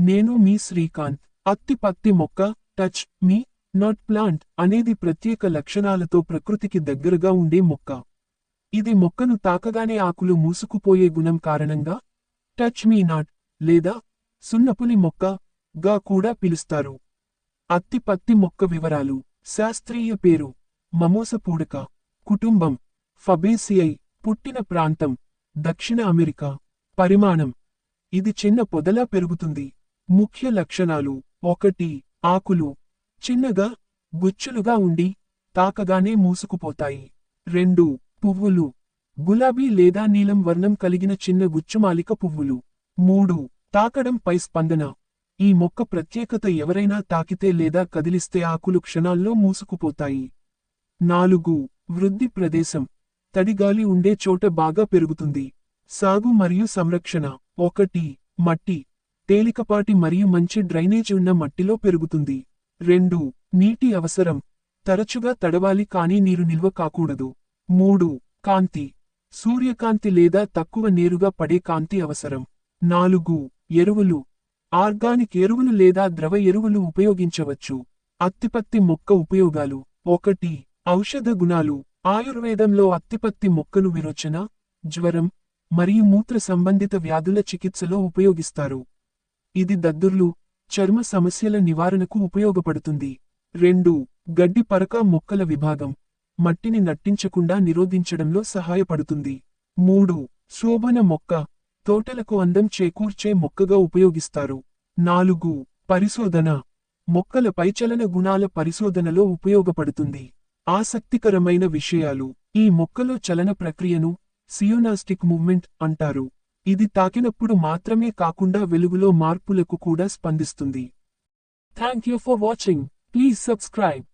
నేను మీ శ్రీకాంత్. అత్తి పత్తి మొక్క టచ్ మీ నాట్ ప్లాంట్ అనేది ప్రత్యేక లక్షణాలతో ప్రకృతికి దగ్గరగా ఉండే మొక్క. ఇది మొక్కను తాకగానే ఆకులు మూసుకుపోయే గుణం కారణంగా టచ్ మీ నాట్ లేదా సున్నపులి మొక్క గా కూడా పిలుస్తారు. అత్తి పత్తి మొక్క వివరాలు. శాస్త్రీయ పేరు. మమోస పూడక. కుటుంబం. ఫబేసియై పుట్టిన ప్రాంతం. దక్షిణ అమెరికా. పరిమాణం. ఇది చిన్న పొదలా పెరుగుతుంది. ముఖ్య లక్షణాలు. ఒకటి ఆకులు. చిన్నగా గుచ్చులుగా ఉండి తాకగానే మూసుకుపోతాయి. రెండు పువ్వులు. గులాబీ లేదా నీలం వర్ణం కలిగిన చిన్న గుచ్చుమాలిక పువ్వులు. మూడు తాకడం పై స్పందన. ఈ మొక్క ప్రత్యేకత ఎవరైనా తాకితే లేదా కదిలిస్తే ఆకులు క్షణాల్లో మూసుకుపోతాయి. నాలుగు వృద్ధి ప్రదేశం. తడిగాలి ఉండే చోట బాగా పెరుగుతుంది. సాగు మరియు సంరక్షణ. ఒకటి మట్టి. తేలికపాటి మరియు మంచి డ్రైనేజ్ ఉన్న మట్టిలో పెరుగుతుంది. రెండు నీటి అవసరం. తరచుగా తడవాలి కానీ నీరు నిల్వ కాకూడదు. మూడు కాంతి. సూర్యకాంతి లేదా తక్కువ నేరుగా పడే కాంతి అవసరం. నాలుగు ఎరువులు. ఆర్గానిక్ ఎరువులు లేదా ద్రవ ఎరువులు ఉపయోగించవచ్చు. అత్తిపత్తి మొక్క ఉపయోగాలు. ఒకటి ఔషధ గుణాలు. ఆయుర్వేదంలో అత్తిపత్తి మొక్కలు విరోచన జ్వరం మరియు మూత్ర సంబంధిత వ్యాధుల చికిత్సలో ఉపయోగిస్తారు. ఇది దద్దుర్లు చర్మ సమస్యల నివారణకు ఉపయోగపడుతుంది. రెండు గడ్డి పరక మొక్కల విభాగం. మట్టిని నట్టించకుండా నిరోధించడంలో సహాయపడుతుంది. మూడు శోభన మొక్క. తోటలకు అందం చేకూర్చే మొక్కగా ఉపయోగిస్తారు. నాలుగు పరిశోధన. మొక్కల పైచలన గుణాల పరిశోధనలో ఉపయోగపడుతుంది. ఆసక్తికరమైన విషయాలు. ఈ మొక్కలో చలన ప్రక్రియను సియోనాస్టిక్ మూవ్మెంట్ అంటారు. ఇది తాకినప్పుడు మాత్రమే కాకుండా వెలుగులో మార్పులకు కూడా స్పందిస్తుంది. Thank you for watching please subscribe